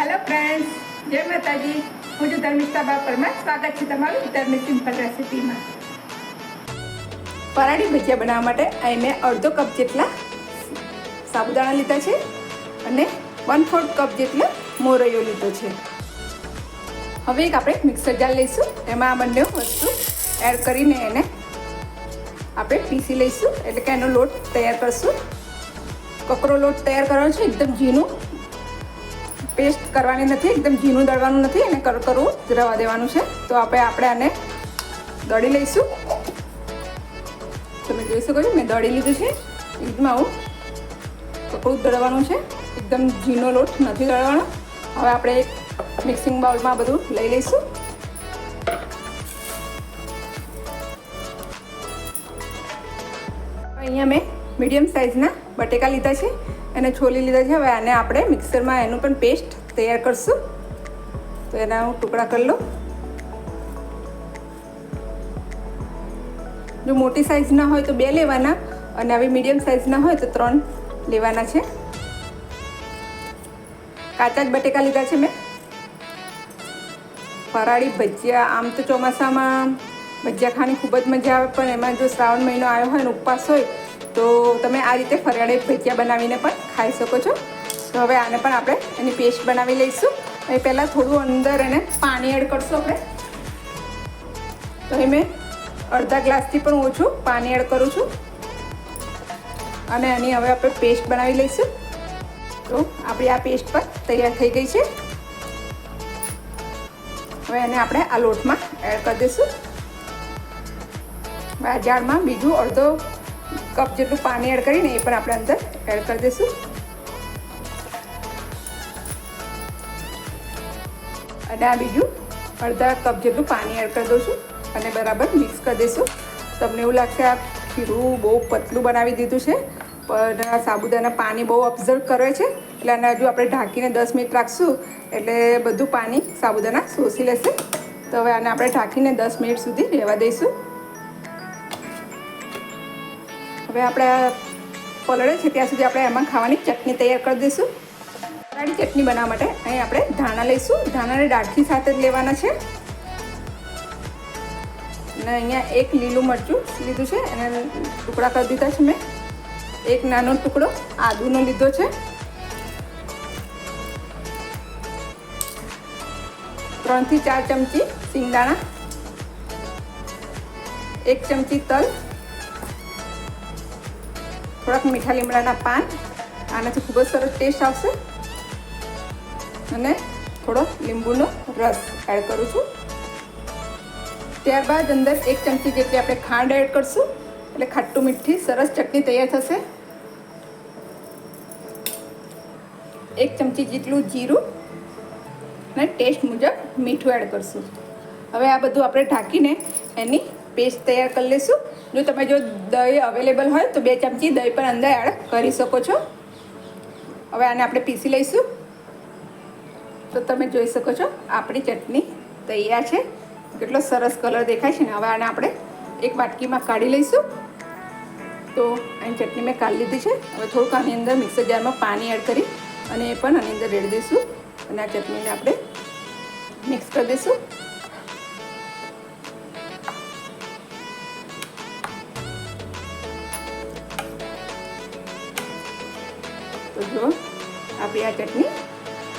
Hello friends જય માતાજી. હું છું ધર્મિષ્ઠા બા પરમાર. સ્વાગત છે તમારું ધર્મિક સિમ્પલ રેસિપીમાં. પરાઠી ભજીયા બનાવવા માટે અહીં મેં અડધો કપ જેટલા સાબુદાણા લીધા છે અને વન ફોર્થ કપ જેટલો મોરૈયો લીધો છે. હવે એક આપણે મિક્સર જાર લઈશું. એમાં આ બંને વસ્તુ એડ કરીને એને આપણે પીસી લઈશું. એટલે કે એનો લોટ તૈયાર કરશું. કકરો લોટ તૈયાર કરવાનો છે. એકદમ ઝીણું. પેસ્ટ કરવાની નથી, એકદમ ઝીણું દળવાનું નથી અને કરકરું જ રવા દેવાનું છે. તો આપણે આપણે આને દળી લઈશું. તમે જોઈ શકો છો, મેં દળી લીધું છે. એકદમ આવું કકડું દળવાનું છે. એકદમ ઝીણો લોટ નથી દળવાનો. હવે આપણે મિક્સિંગ બાઉલમાં બધું લઈ લઈશું. અહીંયા મેં મીડિયમ સાઇઝના બટેકા લીધા છે અને છોલી લીધા છે. હવે આને આપણે મિક્સરમાં એનું પણ પેસ્ટ તૈયાર કરશું. તો એના હું ટુકડા કરી લઉં. જો મોટી સાઇઝના હોય તો બે લેવાના અને આવી મીડિયમ સાઇઝના હોય તો ત્રણ લેવાના છે. કાચા જ બટેકા લીધા છે મેં. ફરાળી ભજીયા, આમ તો ચોમાસામાં ભજીયા ખાવાની ખૂબ જ મજા આવે, પણ એમાં જો શ્રાવણ મહિનો આવ્યો હોય ને ઉપવાસ હોય તો તમે આ રીતે ફરિયાળે ભજીયા બનાવીને પણ ખાઈ શકો છો. તો હવે આને પણ આપણે એની પેસ્ટ બનાવી લઈશું. એ પહેલાં થોડું અંદર એને પાણી એડ કરશું આપણે. તો એ મેં અડધા ગ્લાસથી પણ ઓછું પાણી એડ કરું છું. અને એની હવે આપણે પેસ્ટ બનાવી લઈશું. તો આપણી આ પેસ્ટ પણ તૈયાર થઈ ગઈ છે. હવે એને આપણે આ લોટમાં એડ કરી દઈશું. આ બીજું અડધો કપ જેટલું પાણી એડ કરીને એ પણ આપણે અંદર એડ કરી દઈશું. અને આ બીજું અડધા કપ જેટલું પાણી એડ કરી દઉં છું અને બરાબર મિક્સ કરી દઈશું. તમને એવું લાગશે આ ખીરું બહુ પતલું બનાવી દીધું છે, પણ સાબુદાના પાણી બહુ ઓબ્ઝર્વ કરે છે. એટલે આને હજુ આપણે ઢાંકીને દસ મિનિટ રાખશું, એટલે બધું પાણી સાબુદાના શોષી લેશે. તો હવે આને આપણે ઢાંકીને દસ મિનિટ સુધી રહેવા દઈશું. હવે આપણે પલળે છે, ત્યાં સુધી આપણે એમાં ખાવાની ચટણી તૈયાર કરી દઈશું. ફરાળી ચટણી બનાવવા માટે અહીં આપણે ધાણા લઈશું. ધાણાને દાળથી સાથે જ લેવાના છે. અને અહીંયા એક લીલું મરચું લીધું છે. એને ટુકડા કરી દીધા છે મેં. એક નાનો ટુકડો આદુનો લીધો છે. ત્રણથી ચાર ચમચી સિંગદાણા એક ચમચી તલ. થોડાક મીઠા લીમડાના પાન. આનાથી ખૂબ જ સરસ ટેસ્ટ આવશે. અને થોડો લીંબુનો રસ એડ કરું છું. ત્યારબાદ અંદર એક ચમચી જેટલી આપણે ખાંડ એડ કરશું. એટલે ખાટું મીઠી સરસ ચટણી તૈયાર થશે. એક ચમચી જેટલું જીરું. અને ટેસ્ટ મુજબ મીઠું એડ કરશું. હવે આ બધું આપણે ઢાંકીને એની પેસ્ટ તૈયાર કરી લઈશું. જો તમે જો દહીં અવેલેબલ હોય તો બે ચમચી દહીં પણ અંદર એડ કરી શકો છો. હવે આને આપણે પીસી લઈશું. તો તમે જોઈ શકો છો, આપણી ચટણી તૈયાર છે. કેટલો સરસ કલર દેખાય છે ને, હવે આને આપણે એક વાટકીમાં કાઢી લઈશું. તો એની ચટણી મેં કાઢી લીધી છે. હવે થોડુંક આની અંદર મિક્સર જારમાં પાણી એડ કરી અને એ પણ આની અંદર રેડી દઈશું. અને આ ચટણીને આપણે મિક્સ કરી દઈશું. તો જો આપણી આ ચટણી,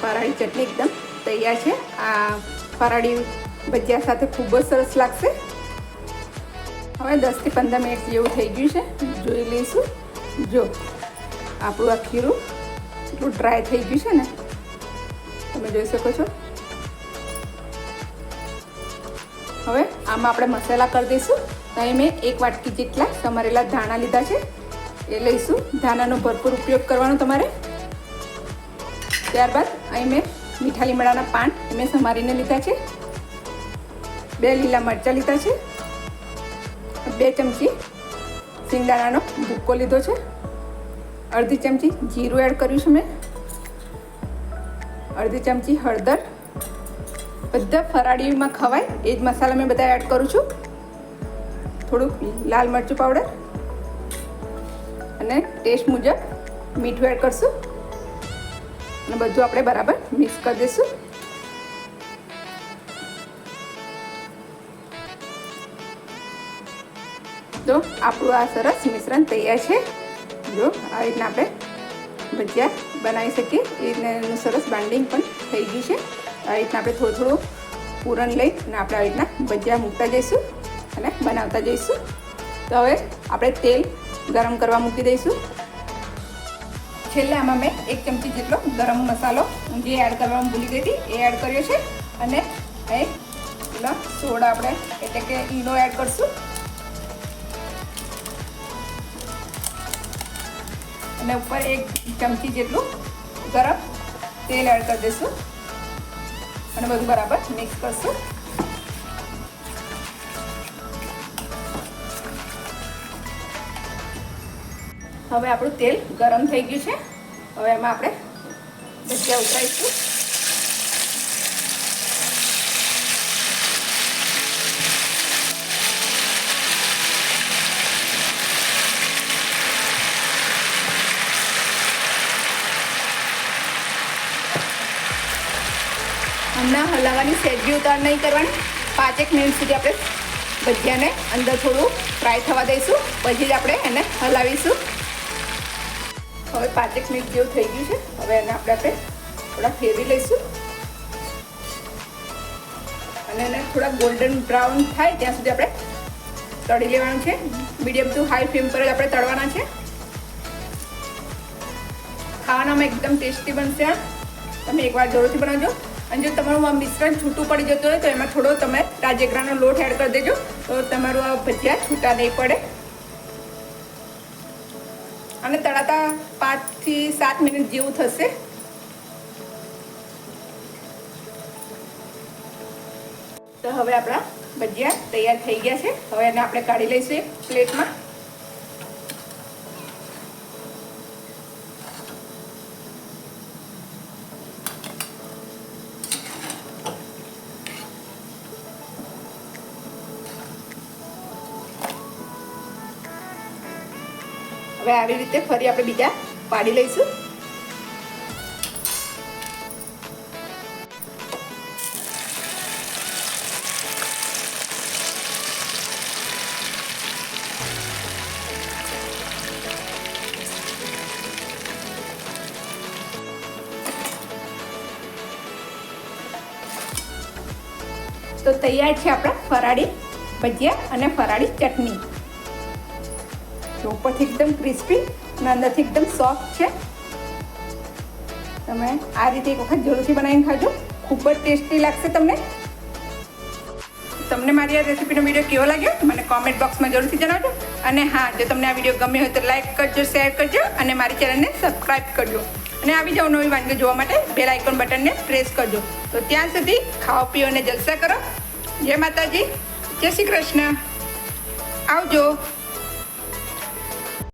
ફરાળી ચટણી એકદમ તૈયાર છે. આ ફરાળી ભજીયા સાથે ખૂબ જ સરસ લાગશે. હવે દસથી પંદર મિનિટ જેવું થઈ ગયું છે. જોઈ લઈશું. જો, આપણું આ ખીરું એટલું ડ્રાય થઈ ગયું છે ને. તમે જોઈ શકો છો. હવે આમાં આપણે મસાલા કરી દઈશું. અહીં મેં એક વાટકી જેટલા સમારેલા ધાણા લીધા છે. એ લઈશું. ધાનાનો ભરપૂર ઉપયોગ કરવાનો તમારે. ત્યારબાદ અહીં મેં મીઠા લીમડાના પાન મેં સમારીને લીધા છે. બે લીલા મરચાં લીધા છે. બે ચમચી સિંગદાણાનો ભૂક્કો લીધો છે. અડધી ચમચી જીરું એડ કર્યું છે મેં. અડધી ચમચી હળદર. બધા ફરાળીમાં ખવાય, એ જ મસાલા મેં બધા એડ કરું છું. થોડુંક લાલ મરચું પાવડર. અને ટેસ્ટ મુજબ મીઠું એડ કરશું. અને બધું આપણે બરાબર મિક્સ કરી દઈશું. તો આપણું આ સરસ મિશ્રણ તૈયાર છે. જો આ રીતના આપણે ભજીયા બનાવી શકીએ. એ રીતના સરસ બાઇન્ડિંગ પણ થઈ ગયું છે. આ રીતના આપણે થોડું થોડું પૂરણ લઈ અને આપણે આ રીતના ભજીયા મૂકતા જઈશું અને બનાવતા જઈશું. તો હવે આપણે તેલ ગરમ કરવા મૂકી દઈશું. છેલ્લે આમાં મેં એક ચમચી જેટલો ગરમ મસાલો જે એડ કરવાનું ભૂલી ગઈ હતી, એ એડ કર્યો છે. અને એ પેલા સોડા આપણે, એટલે કે ઈનો એડ કરશું. અને ઉપર એક ચમચી જેટલું ગરમ તેલ એડ કરી દઈશું. અને બધું બરાબર મિક્સ કરશું. હવે આપણું તેલ ગરમ થઈ ગયું છે. હવે એમાં આપણે ભજીયા ઉતરાઈશું હમણાં હલાવવાની સેજી ઉતાર નહીં કરવાની. પાંચેક મિનિટ સુધી આપણે ભજીયાને અંદર થોડું ફ્રાય થવા દઈશું. પછી જ આપણે એને હલાવીશું. હવે પાંચેક મિનિટ જેવું થઈ ગયું છે. હવે એને આપણે આપણે થોડા ફેરવી લઈશું. અને એને થોડા ગોલ્ડન બ્રાઉન થાય ત્યાં સુધી આપણે તળી લેવાનું છે. મીડિયમ ટુ હાઈ ફ્લેમ પર જ આપણે તળવાના છે. ખાવાનામાં એકદમ ટેસ્ટી બનશે આ તમે એકવાર જરૂરથી બનાવજો. અને જો તમારું આ મિશ્રણ છૂટું પડી જતું હોય તો એમાં થોડો તમે રાજગરાનો લોટ એડ કરી દેજો. તો તમારું આ ભજીયા છૂટા નહીં પડે. અને તળાતા પાંચથી સાત મિનિટ જેવું થશે. તો હવે આપણા ભજીયા તૈયાર થઈ ગયા છે. હવે એને આપણે કાઢી લઈશું પ્લેટમાં. હવે આવી રીતે ફરી આપણે બીજા પાડી લઈશું. તો તૈયાર છે આપણા ફરાળી ભજીયા અને ફરાળી ચટણી. તો ઉપરથી એકદમ ક્રિસ્પી અને અંદરથી એકદમ સોફ્ટ છે. તમે આ રીતે એક વખત જરૂરથી બનાવીને ખાજો. ખૂબ જ ટેસ્ટી લાગશે તમને. તમને મારી આ રેસીપીનો વીડિયો કેવો લાગ્યો મને કોમેન્ટ બોક્સમાં જરૂરથી જણાવજો. અને હા, જો તમને આ વીડિયો ગમ્યો હોય તો લાઇક કરજો શેર કરજો અને મારી ચેનલને સબસ્ક્રાઈબ કરજો. અને આવી જાઓ નવી વાનગીઓ જોવા માટે બેલ આઇકોન બટનને પ્રેસ કરજો. તો ત્યાં સુધી ખાઓ, પીઓ અને જલસા કરો. જય માતાજી. જય શ્રી કૃષ્ણ. આવજો.